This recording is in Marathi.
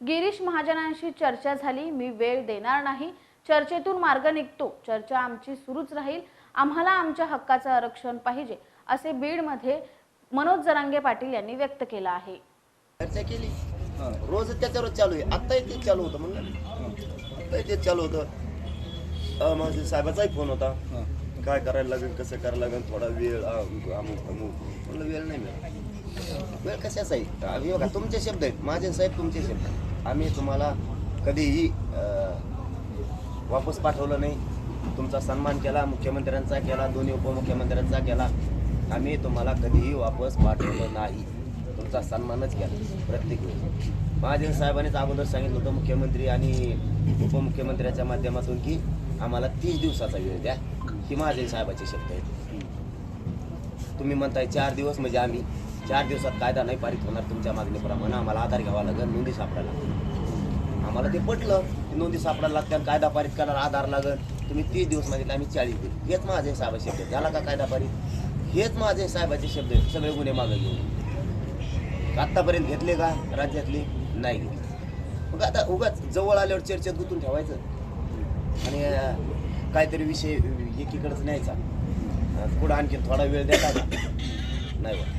गिरीश महाजनांशी चर्चा झाली. मी वेळ देणार नाही. चर्चेतून मार्ग निघतो. चर्चा आमची सुरूच राहील. आम्हाला आमच्या हक्काचं आरक्षण पाहिजे असे बीडमध्ये मनोज जरांगे पाटील यांनी व्यक्त केलं आहे. चर्चा केली? रोज त्याच्यावरच चालू आहे. आत्ताही तेच चालू होतं म्हणलं. आत्ताही तेच चालू होतं. माझ्या साहेबाचाही फोन होता. काय करायला लागेल कसं करायला लागेल थोडा वेळ आ, अमुक अमुक म्हणलं वेळ नाही मिळत. वेळ कशाचा आहे? आम्ही बघा तुमचे शब्द आहेत. माझे साहेब तुमचे शब्द आहेत. आम्ही तुम्हाला कधीही वापस पाठवलं नाही. तुमचा सन्मान केला मुख्यमंत्र्यांचा केला दोन्ही उपमुख्यमंत्र्यांचा केला. आम्ही तुम्हाला कधीही वापस पाठवलं नाही. तुमचा सन्मानच केला प्रत्येक वेळी. महाजन साहेबांनीच अगोदर सांगितलं होतं मुख्यमंत्री आणि उपमुख्यमंत्र्याच्या माध्यमातून की आम्हाला तीस दिवसाचा वेळ द्या. ही महाजन साहेबाचे शब्द आहेत तुम्ही म्हणताय चार दिवस म्हणजे आम्ही चार दिवसात कायदा नाही पारित होणार तुमच्या मागणीप्रमाणे. आम्हाला आधार घ्यावा लागेल नोंदी सापडायला लागेल. आम्हाला ते पटलं की नोंदी सापडायला लागतात कायदा पारित करायला आधार लागेल. तुम्ही तीस दिवस मागितले आम्ही चाळीस दिवस हेच माझे साहेबाचे शब्द झाला का कायदा पारित? हेच माझे साहेबाचे शब्द आहेत सगळे गुन्हे मागे घेऊन. आत्तापर्यंत घेतले का? राज्यातले? नाही घेतले. मग आता उगाच जवळ आल्यावर चर्चेत गुंतून ठेवायचं. आणि काहीतरी विषय एकीकडंच न्यायचा. पुढं आणखी थोडा वेळ द्यायचा नाही बा